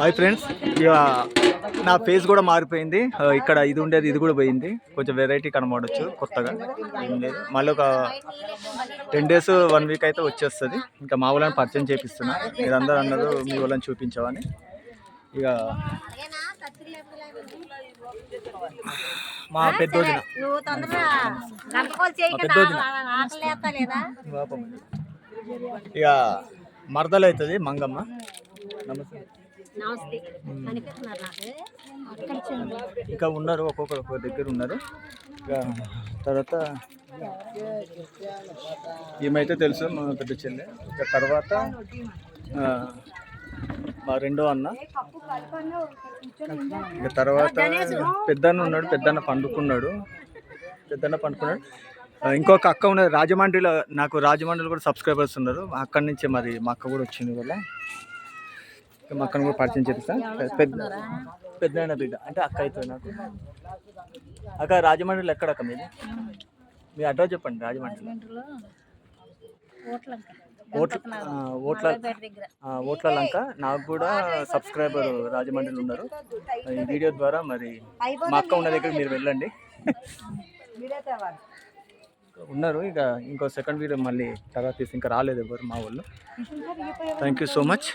Hi friends ఇక నా face కూడా మారిపోయింది. ఇక్కడ ఇది ఉండేది ఇది కూడా పోయింది. కొంచెం వెరైటీ కనబడవచ్చు కొత్తగా. ఏం లేదు. మళ్ళీ ఒక టెన్ డేస్ వన్ వీక్ అయితే వచ్చేస్తుంది. ఇంకా మా వాళ్ళని పరిచయం చేపిస్తున్నా. మీరందరూ అన్నారు మీ వాళ్ళని చూపించామని ఇక మా పెద్ద వదిన నువ్వు తొందరగా గంటకోలు చేయక పెద్దోదిన. ఆకలి వేస్తా లేదా ఇక మరదలు అవుతుంది మంగమ్మ. నమస్తే. నమస్తే. కనిపిస్తున్నారు? నాకు అక్కడ చూడండి. ఇంకా ఉన్నారు ఒక్కొక్కరు ఒక్కొక్క దగ్గర ఉన్నారు. ఇక తర్వాత ఈమెయితే తెలుసు మా పెద్ద చెల్లె. ఇక తర్వాత మా రెండో అన్న. ఇక తర్వాత పెద్దన్న ఉన్నాడు పెద్దన్న పండుకున్నాడు. పెద్దన్న పండుకున్నాడు. ఇంకొక అక్క ఉన్నది రాజమండ్రిలో నాకు రాజమండ్రిలో కూడా సబ్స్క్రైబర్స్ ఉన్నారు. అక్కడి నుంచే మరి మా అక్క కూడా వచ్చింది వల్ల మా అక్కను కూడా పరిచయం చేపిస్తా. పెద్ద పెద్ద బిడ్డ. అంటే అక్క అవుతుంది నాకు. అక్క రాజమండ్రిలో ఎక్కడ అక్క మీది? మీ అడ్రస్ చెప్పండి రాజమండ్రిలో. ఓట్లంక. ఓట్ల ఆ, ఓట్ల పేట దగ్గర. ఆ, ఓట్ల లంక నాకు కూడా సబ్స్క్రైబర్ రాజమండ్రిలో ఉన్నారు. ఈ వీడియో ద్వారా మరి మా అక్క ఉన్న దగ్గర మీరు వెళ్ళండి. ఉన్నారు. ఇక ఇంకో సెకండ్ వీడియో మళ్ళీ తర్వాత తీసి ఇంకా రాలేదు ఎవరు మా వాళ్ళు. Thank you so much